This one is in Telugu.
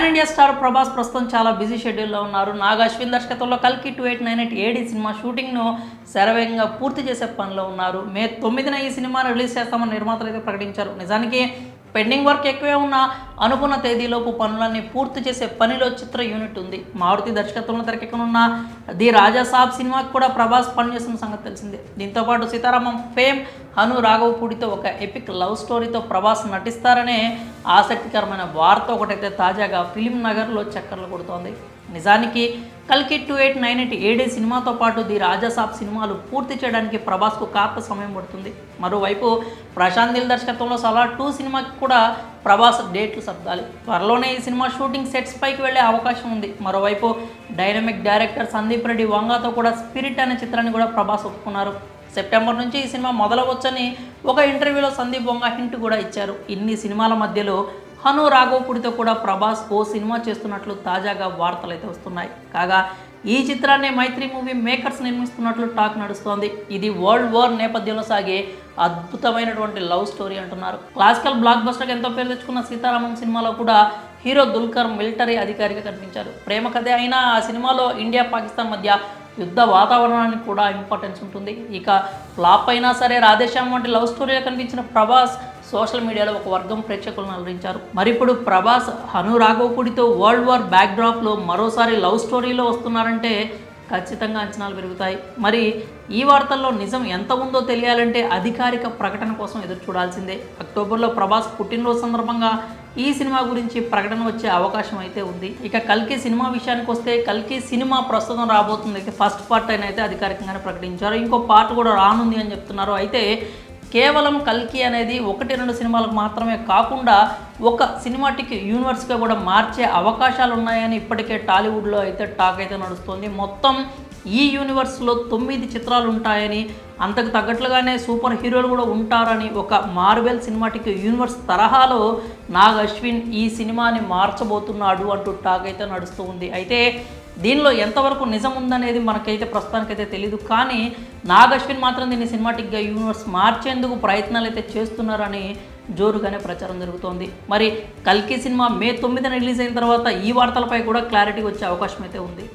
పాన్ ఇండియా స్టార్ ప్రభాస్ ప్రస్తుతం చాలా బిజీ షెడ్యూల్లో ఉన్నారు. నాగ్ అశ్విన్ దర్శకత్వంలో కల్కి two eight nine eight AD cinema షూటింగ్ను శరవేగంగా పూర్తి చేసే పనిలో ఉన్నారు. మే తొమ్మిదిన ఈ సినిమాను రిలీజ్ చేస్తామని నిర్మాతలు అయితే ప్రకటించారు. నిజానికి పెండింగ్ వర్క్ ఎక్కువే ఉన్న అనుకున్న తేదీలోపు పనులన్నీ పూర్తి చేసే పనిలో చిత్ర యూనిట్ ఉంది. మారుతి దర్శకత్వంలో తెరకెక్కనున్న ది రాజా సాబ్ సినిమాకి కూడా ప్రభాస్ పనిచేస్తున్న సంగతి తెలిసిందే. దీంతో పాటు సీతారామం ఫేమ్ హను రాఘవపూడితో ఒక ఎపిక్ లవ్ స్టోరీతో ప్రభాస్ నటిస్తారనే ఆసక్తికరమైన వార్త ఒకటైతే తాజాగా ఫిలిం నగర్లో చక్కర్లు కొడుతోంది. నిజానికి కల్కి టూ ఎయిట్ నైన్ ఎయిట్ ఏడే సినిమాతో పాటు ది రాజాసాబ్ సినిమాలు పూర్తి చేయడానికి ప్రభాస్కు కాస్త సమయం పడుతుంది. మరోవైపు ప్రశాంత్ దిల్ దర్శకత్వంలో సలా టూ సినిమాకి కూడా ప్రభాస్ డేట్లు సర్దాలి. త్వరలోనే ఈ సినిమా షూటింగ్ సెట్స్ పైకి వెళ్ళే అవకాశం ఉంది. మరోవైపు డైనమిక్ డైరెక్టర్ సందీప్ రెడ్డి వంగాతో కూడా స్పిరిట్ అనే చిత్రాన్ని కూడా ప్రభాస్ ఒప్పుకున్నారు. సెప్టెంబర్ నుంచి ఈ సినిమా మొదలవచ్చని ఒక ఇంటర్వ్యూలో సందీప్ బొంగ హింట్ కూడా ఇచ్చారు. ఇన్ని సినిమాల మధ్యలో హను రాఘవపుడితో కూడా ప్రభాస్ ఓ సినిమా చేస్తున్నట్లు తాజాగా వార్తలు అయితే వస్తున్నాయి. కాగా ఈ చిత్రాన్ని మైత్రి మూవీ మేకర్స్ నిర్మిస్తున్నట్లు టాక్ నడుస్తోంది. ఇది వరల్డ్ వార్ నేపథ్యంలో సాగే అద్భుతమైనటువంటి లవ్ స్టోరీ అంటున్నారు. క్లాసికల్ బ్లాక్ బస్టర్కి ఎంతో పేరు తెచ్చుకున్న సీతారామం సినిమాలో కూడా హీరో దుల్కర్ మిలిటరీ అధికారిగా కనిపించారు. ప్రేమ కథే అయినా ఆ సినిమాలో ఇండియా పాకిస్తాన్ మధ్య యుద్ధ వాతావరణానికి కూడా ఇంపార్టెన్స్ ఉంటుంది. ఇక ఫ్లాప్ అయినా సరే రాధేశ్యామ్ వంటి లవ్ స్టోరీలో కనిపించిన ప్రభాస్ సోషల్ మీడియాలో ఒక వర్గం ప్రేక్షకులను అలరించారు. మరి ఇప్పుడు ప్రభాస్ హను రాఘవపూడితో వరల్డ్ వార్ బ్యాక్డ్రాప్లో మరోసారి లవ్ స్టోరీలో వస్తున్నారంటే ఖచ్చితంగా అంచనాలు పెరుగుతాయి. మరి ఈ వార్తల్లో నిజం ఎంత ఉందో తెలియాలంటే అధికారిక ప్రకటన కోసం ఎదురు చూడాల్సిందే. అక్టోబర్లో ప్రభాస్ పుట్టినరోజు సందర్భంగా ఈ సినిమా గురించి ప్రకటన వచ్చే అవకాశం అయితే ఉంది. ఇక కల్కి సినిమా విషయానికి వస్తే కల్కి సినిమా ప్రస్తుతం రాబోతుంది. అయితే ఫస్ట్ పార్ట్ అయినా అయితే అధికారికంగానే ప్రకటించారు. ఇంకో పార్ట్ కూడా రానుంది అని చెప్తున్నారు. అయితే కేవలం కల్కి అనేది ఒకటి రెండు సినిమాలకు మాత్రమే కాకుండా ఒక సినిమాటిక్ యూనివర్స్గా కూడా మార్చే అవకాశాలు ఉన్నాయని ఇప్పటికే టాలీవుడ్లో అయితే టాక్ అయితే నడుస్తుంది. మొత్తం ఈ యూనివర్స్లో తొమ్మిది చిత్రాలు ఉంటాయని అంతకు తగ్గట్లుగానే సూపర్ హీరోలు కూడా ఉంటారని ఒక మార్వెల్ సినిమాటిక్ యూనివర్స్ తరహాలో నాగ్ అశ్విన్ ఈ సినిమాని మార్చబోతున్నాడు అంటూ టాక్ అయితే నడుస్తూ ఉంది. అయితే దీనిలో ఎంతవరకు నిజం ఉందనేది మనకైతే ప్రస్తుతానికైతే తెలియదు కానీ నాగ్ అశ్విన్ మాత్రం దీన్ని సినిమాటిక్గా యూనివర్స్ మార్చేందుకు ప్రయత్నాలు అయితే చేస్తున్నారని జోరుగానే ప్రచారం జరుగుతోంది. మరి కల్కి సినిమా మే తొమ్మిదిన రిలీజ్ అయిన తర్వాత ఈ వార్తలపై కూడా క్లారిటీ వచ్చే అవకాశం అయితే ఉంది.